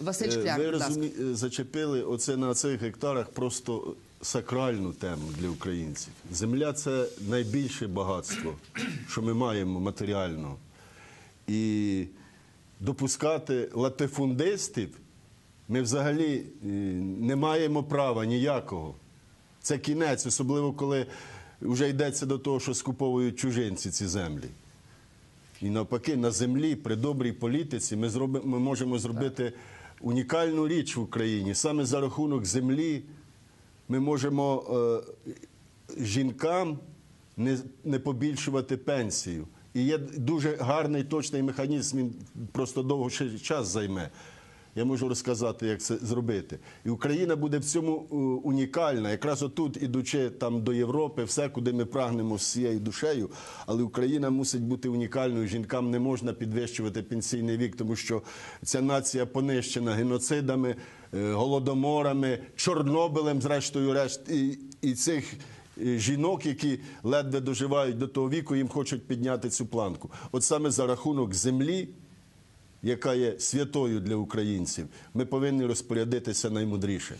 Василь Е, Шкляр, Ви будь ласка. розумі... е, зачепили оце на цих гектарах просто сакральну тему для українців. Земля це найбільше багатство, що ми маємо матеріально. І допускати латифундистів ми взагалі е, не маємо права ніякого. Це кінець, особливо коли вже йдеться до того, що скуповують чужинці ці землі. І навпаки, на землі при добрій політиці ми, зроби, ми можемо зробити унікальну річ в Україні. Саме за рахунок землі ми можемо е, жінкам не, не побільшувати пенсію. І є дуже гарний точний механізм, він просто довго час займе. Я можу розказати, як це зробити. І Україна буде в цьому е, унікальна. Якраз отут, ідучи там до Європи, все, куди ми прагнемо всією душею. Але Україна мусить бути унікальною. Жінкам не можна підвищувати пенсійний вік, тому що ця нація понищена геноцидами, е, голодоморами, Чорнобилем, зрештою, решт і, і цих. е, Жінок, які ледве доживають до того віку, їм хочуть підняти цю планку. От саме за рахунок землі, яка є святою для українців, ми повинні розпорядитися наймудріше.